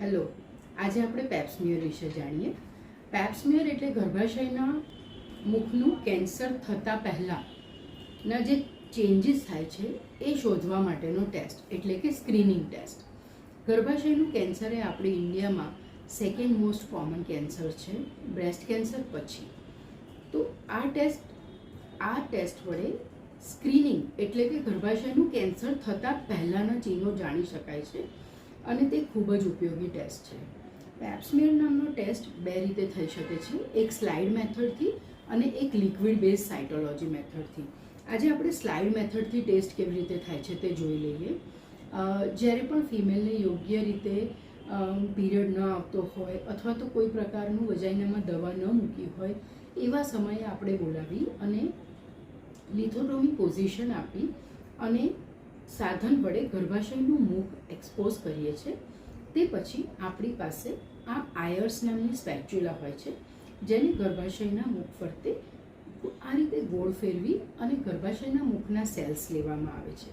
Hello, આજે આપણે પેપ્સમિયર વિશે જાણીએ. પેપ્સમિયર એટલે ગર્ભાશયના મુખનું કેન્સર થતાં પહેલાંના જે ચેન્જીસ થાય છે એ શોધવા માટેનો ટેસ્ટ, એટલે કે સ્ક્રીનિંગ ટેસ્ટ. ગર્ભાશયનું કેન્સર એ આપણે ઇન્ડિયામાં સેકન્ડ મોસ્ટ કોમન કેન્સર છે બ્રેસ્ટ કેન્સર પછી. તો આ ટેસ્ટ આ ટેસ્ટ વડે સ્ક્રીનિંગ, એટલે કે ગર્ભાશયનું કેન્સર થતાં પહેલાંના ચિહ્નો જાણી શકાય છે. અને તે ખૂબ જ ઉપયોગી ટેસ્ટ છે. પેપ્સમિયર નામનો ટેસ્ટ બે રીતે થઈ શકે છે. એક સ્લાઇડ મેથડથી અને એક લિક્વિડ બેઝ સાયટોલોજી મેથડથી. આજે આપણે સ્લાઇડ મેથડથી ટેસ્ટ કેવી રીતે થાય છે તે જોઈ લઈએ. જ્યારે પણ ફિમેલને યોગ્ય રીતે પીરિયડ ન આવતો હોય અથવા તો કોઈ પ્રકારનું વજાઇનામાં દવા ન મૂકી હોય, એવા સમયે આપણે બોલાવી અને લિથોડોમી પોઝિશન આપી અને સાધન વડે ગર્ભાશયનું મુખ એક્સપોઝ કરીએ છીએ, તે પછી આપણી પાસે આ આયર્સ નામની સ્પેચ્યુલા હોય છે, જેને ગર્ભાશયના મુખ ફરતે આ રીતે ગોળ ફેરવી અને ગર્ભાશયના મુખના સેલ્સ લેવામાં આવે છે.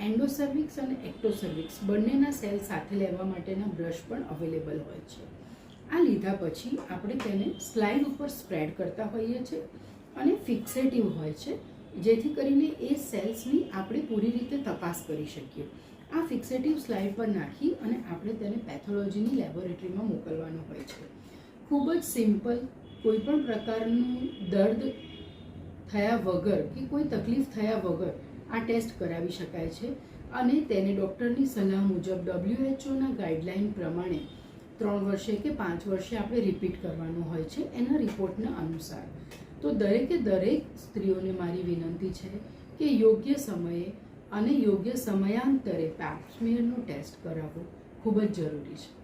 એન્ડોસર્વિક્સ અને એક્ટોસર્વિક્સ બંનેના સેલ સાથે લેવા માટેના બ્રશ પણ અવેલેબલ હોય છે. આ લીધા પછી આપણે તેને સ્લાઇડ ઉપર સ્પ્રેડ કરતા હોઈએ છીએ અને ફિક્સેટિવ હોય છે જેથી કરીને એ સેલ્સની આપણે પૂરી રીતે તપાસ કરી શકીએ. આ ફિક્સેટિવ સ્લાઇડ પર નાખી અને આપણે તેને પેથોલોજીની લેબોરેટરીમાં મોકલવાનું હોય છે. ખૂબ જ સિમ્પલ કોઈ પણ પ્રકારનું દર્દ થયા વગર કે કોઈ તકલીફ થયા વગર આ ટેસ્ટ કરાવી શકાય છે અને તેને ડૉક્ટરની સલાહ મુજબ ડબ્લ્યુએચઓના ગાઈડલાઇન પ્રમાણે ત્રણ વર્ષે કે પાંચ વર્ષે આપણે રિપીટ કરવાનું હોય છે એના રિપોર્ટના અનુસાર. તો દરેકે દરેક સ્ત્રીઓને મારી વિનંતી છે કે યોગ્ય સમયે અને યોગ્ય સમયાંતરે પેપ્સમિયરનો ટેસ્ટ કરાવવું ખૂબ જ જરૂરી છે.